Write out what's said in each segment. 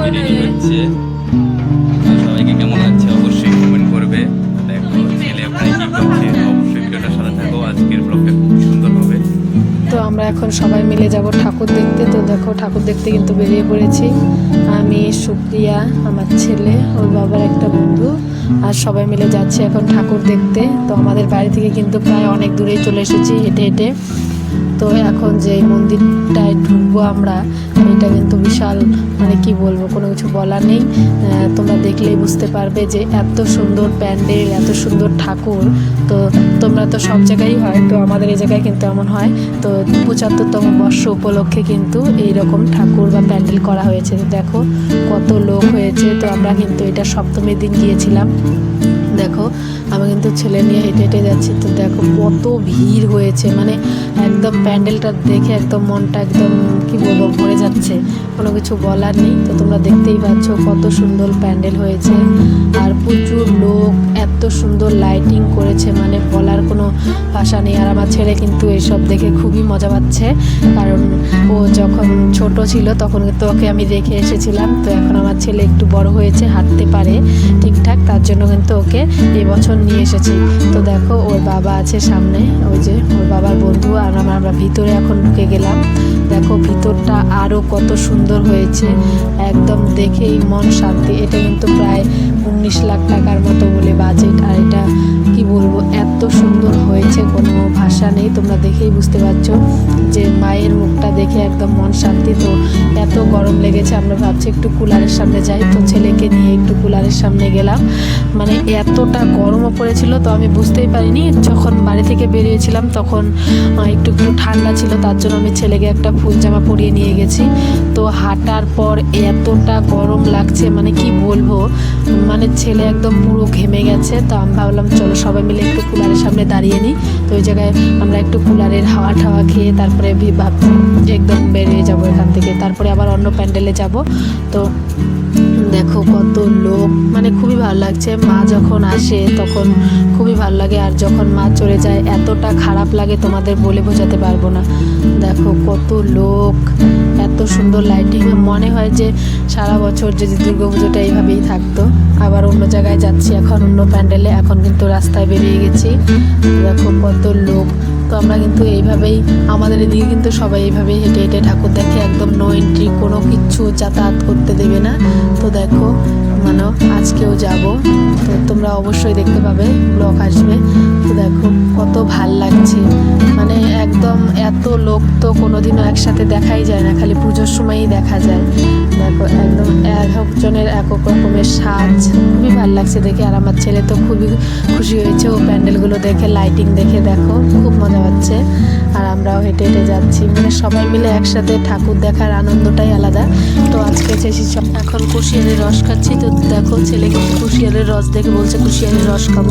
হচ্ছে সবাইকে কেমন লাগছে? অবশ্যই কমেন্ট করবে। দেখো ছেলে ওখানে কি করছে অবশ্যই ভিডিওটা সাথে থাকো। আজকের ব্লগটা খুব সুন্দর হবে। তো আমরা এখন সবাই মিলে যাব ঠাকুর দেখতে। তো দেখো ঠাকুর দেখতে কিন্তু বেরিয়ে পড়েছি। আমি সুপ্রিয়া আমার ছেলে ওর বাবার একটা বন্ধু আর সবাই মিলে যাচ্ছি এখন ঠাকুর দেখতে। তো আমাদের বাড়ি থেকে কিন্তু প্রায় অনেক দূরেই চলে এসেছি হেঁটে হেঁটে। তো এখন যে মন্দিরটায় ঢুকবো আমরা এটা কিন্তু বিশাল মানে কি বলব, কোনো কিছু বলার নেই। তোমরা দেখলেই বুঝতে পারবে যে এত সুন্দর প্যান্ডেল, এত সুন্দর ঠাকুর। তো তোমরা তো সব জায়গায় হয়, তো আমাদের এই জায়গায় কিন্তু এমন হয়। তো পঁচাত্তরতম বর্ষ উপলক্ষে কিন্তু এই রকম ঠাকুর বা প্যান্ডেল করা হয়েছে। দেখো কত লোক হয়েছে, তো আমরা কিন্তু এটা সপ্তমীর দিন গিয়েছিলাম। দেখো, আমি কিন্তু ছেলে নিয়ে হেঁটে হেঁটে যাচ্ছি, তো দেখো কত ভিড় হয়েছে। মানে একদম প্যান্ডেলটা দেখে একদম মনটা একদম, কি বলব, ভরে যাচ্ছে। কোনো কিছু বলার নেই, তো তোমরা দেখতেই পাচ্ছ কত সুন্দর প্যান্ডেল হয়েছে। আর প্রচুর লোক, এত সুন্দর লাইটিং করেছে মানে নিয়ে নেই। আর আমার ছেলে কিন্তু এসব দেখে খুবই মজা পাচ্ছে। কারণ ও যখন ছোট ছিল তখন তো ওকে আমি রেখে এসেছিলাম। তো এখন আমার ছেলে একটু বড় হয়েছে, হাঁটতে পারে ঠিকঠাক। তার জন্য কিন্তু ওকে এবছর নিয়ে এসেছি। তো দেখো, ওর বাবা আছে সামনে। ওই যে ওর বাবার বন্ধু আর আমরা আমরা ভিতরে এখন ঢুকে গেলাম। দেখো ভিতরটা আরও কত সুন্দর হয়েছে। একদম দেখেই মন শান্তি। এটা কিন্তু প্রায় উনিশ লাখ টাকার মতো বলে বাজেট আর এটা কি বলব, এত সুন্দর হয়েছে, কোনো ভাষা নেই। তোমরা দেখেই বুঝতে পারছ যে মায়ের মুখটা দেখে একদম মন শান্তি। তো এত গরম লেগেছে, আমরা ভাবছি একটু কুলারের সামনে যাই। তো ছেলেকে নিয়ে একটু কুলারের সামনে গেলাম। মানে এতটা গরমও পড়েছিল, তো আমি বুঝতেই পারিনি। যখন বাড়ি থেকে বেরিয়েছিলাম, তখন একটু একটু ঠান্ডা ছিল, তার জন্য আমি ছেলেকে একটা ফুল জামা পরিয়ে নিয়ে গেছি। তো হাঁটার পর এতটা গরম লাগছে মানে কি বলব? মানে ছেলে একদম পুরো ঘেমে গেছে, তো আমি ভাবলাম, চলো সবাই মিলে একটু কুলারের সামনে দাঁড়িয়ে নিই। তো ওই জায়গায় আমরা একটু কুলারের হাওয়া ঠাওয়া খেয়ে তারপরে একদম বেরিয়ে যাব এখান থেকে। তারপরে আবার অন্য প্যান্ডেলে যাব। তো দেখো কত লোক মানে ভালো লাগছে। মা যখন আসে তখন খুবই ভালো লাগে আর যখন মা চলে যায় এতটা খারাপ লাগে তোমাদের বলে বোঝাতে পারব না। দেখো কত লোক, এত সুন্দর লাইটিং মনে হয় যে সারা বছর যদি দুর্গাপুজোটা এইভাবেই থাকতো। আবার অন্য জায়গায় যাচ্ছি, এখন অন্য প্যান্ডেলে, এখন কিন্তু রাস্তায় বেরিয়ে গেছি। দেখো কত লোক। তো আমরা কিন্তু এইভাবেই, আমাদের এদিকে কিন্তু সবাই এইভাবেই হেঁটে হেঁটে ঠাকুর দেখে একদম নো এন্ট্রি কোনো কিচ্ছু যাতায়াত করতে দেবে না। তো দেখো মানে আজকেও যাব। তো তোমরা অবশ্যই দেখতে পাবে ব্লগ আসবে। তো দেখো, কত ভালো লাগছে। মানে একদম এত লোক তো কোনোদিনও একসাথে দেখাই যায় না, খালি পুজোর সময়ই দেখা যায়। দেখো, একদম এক একজনের এক এক রকমের সাজ খুবই ভালো লাগছে দেখে, আর আমার ছেলে তো খুবই খুশি হয়েছে। ও প্যান্ডেলগুলো দেখে লাইটিং দেখে, দেখো, খুব মজা পাচ্ছে আর আমরাও হেঁটে হেঁটে যাচ্ছি। মানে সবাই মিলে একসাথে ঠাকুর দেখার আনন্দটাই আলাদা। তো আজকে সব এখন কুশিয়ারের রস খাচ্ছি। তো দেখো, ছেলেকে কুশিয়ারের রস দেখে বলছে, কুশিয়ারের রস খাব।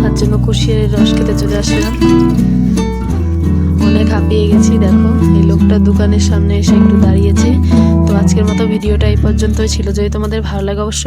তার জন্য কুশিয়ারের রস খেতে চলে আসলাম। অনেক হাঁপিয়ে গেছি, দেখো। এই লোকটা দোকানের সামনে এসে একটু দাঁড়িয়েছে। তো আজকের মতো ভিডিওটা এই পর্যন্তই ছিল। যদি তোমাদের ভালো লাগে অবশ্যই